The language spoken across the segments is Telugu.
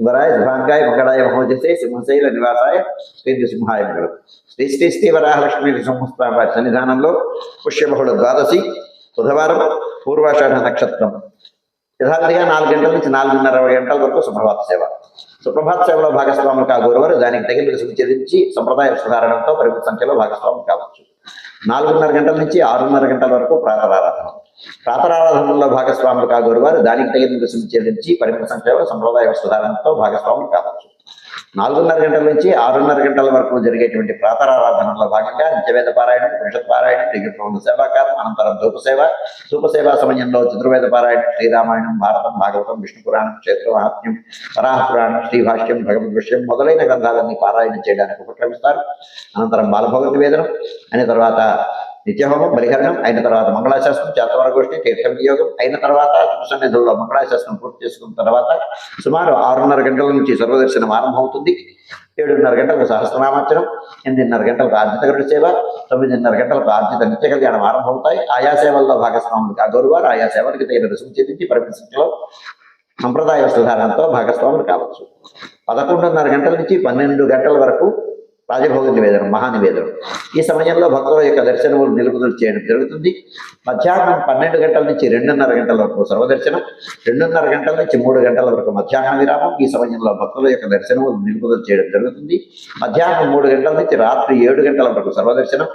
సుందరాయ శుభాంగాయ మంగళాయ మహోజసే సింహశైల నివాసాయ శ్రీ సింహాయ మంగళం శ్రీ శ్రీ శ్రీ వరాహలక్ష్మి నృసింహస్వామి వారి సన్నిధానంలో పుష్యబహుళ ద్వాదశి బుధవారం పూర్వాషాఢ నక్షత్రం. యథార్థిగా నాలుగు గంటల నుంచి నాలుగున్నర గంటల వరకు సుప్రభాత సేవ. సుప్రభాత సేవలో భాగస్వాములు కాగోరువారు దానికి తగిన రుసుము చెల్లించి సంప్రదాయ సుధారణతో పరిమిత సంఖ్యలో భాగస్వాములు కావచ్చు. నాలుగున్నర గంటల నుంచి ఆరున్నర గంటల వరకు ప్రాతరారాధన. ప్రాతరారాధనలో భాగస్వాములు కాగోరువారు దానికి తగిన రుసుము చెల్లించి పరిమిత సంఖ్యలో సంప్రదాయ సుధారణతో భాగస్వాములు కావచ్చు. నాలుగున్నర గంటల నుంచి ఆరున్నర గంటల వరకు జరిగేటువంటి ప్రాతరారాధన భాగంగా నిత్యవేద పారాయణం పురుషత్ పారాయణం దివ్యప్రబంధ సేవాకారం అనంతరం ధూప సేవ. ధూప సేవా సమయంలో చతుర్వేద పారాయణం శ్రీరామాయణం భారతం భాగవతం విష్ణు పురాణం క్షేత్ర మహాత్మ్యం వరాహపురాణం శ్రీభాష్యం భగవద్ విషయం మొదలైన గ్రంథాలన్నీ పారాయణం చేయడానికి ఉపక్రమిస్తారు. అనంతరం బాలభోగ నివేదనం అయిన తర్వాత నిత్యహోమం బలిహరణం అయిన తర్వాత మంగళాశాస్త్రం చేతవరగోష్ఠి తీర్థం వినియోగం అయిన తర్వాత సన్నిధుల్లో మంగళాశాస్త్రం పూర్తి చేసుకున్న తర్వాత సుమారు ఆరున్నర గంటల నుంచి సర్వదర్శనం ఆరంభమవుతుంది. ఏడున్నర గంటలకు సహస్రనామార్చనం ఎనిమిదిన్నర గంటలకు ఆర్జిత గరుడ సేవ తొమ్మిదిన్నర గంటలకు ఆర్జిత నిత్య కళ్యాణం ఆరంభమవుతాయి. ఆయా సేవల్లో భాగస్వాములు కాగోరువారు ఆయా సేవలకు తగిన రుసుము చెల్లించి పరిమిత సంఖ్యలో సంప్రదాయ సుధారణతో భాగస్వాములు కావచ్చు. పదకొండున్నర గంటల నుంచి పన్నెండు గంటల వరకు రాజభోగ నివేదనం మహానివేదనం ఈ సమయంలో భక్తుల యొక్క దర్శనములు నిలుపుదల చేయడం జరుగుతుంది. మధ్యాహ్నం పన్నెండు గంటల నుంచి రెండున్నర గంటల వరకు సర్వదర్శనం రెండున్నర గంటల నుంచి మూడు గంటల వరకు మధ్యాహ్న విరామం. ఈ సమయంలో భక్తుల యొక్క దర్శనములు నిలుపుదల చేయడం జరుగుతుంది. మధ్యాహ్నం మూడు గంటల నుంచి రాత్రి ఏడు గంటల వరకు సర్వదర్శనం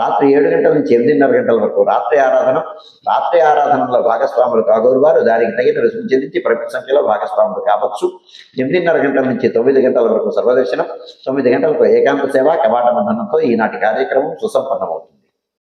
రాత్రి ఏడు గంటల నుంచి ఎనిమిదిన్నర గంటల వరకు రాత్రి ఆరాధన. రాత్రి ఆరాధనలో భాగస్వాములు కాగోరు వారు దానికి తగిన రుసుము చెల్లించి ప్రపంచ సంఖ్యలో భాగస్వాములు కావచ్చు. ఎనిమిదిన్నర గంటల నుంచి తొమ్మిది గంటల వరకు సర్వదర్శనం తొమ్మిది గంటలకు ఏకాంత సేవ కవాట బంధనంతో ఈనాటి కార్యక్రమం సుసంపన్నమవుతుంది.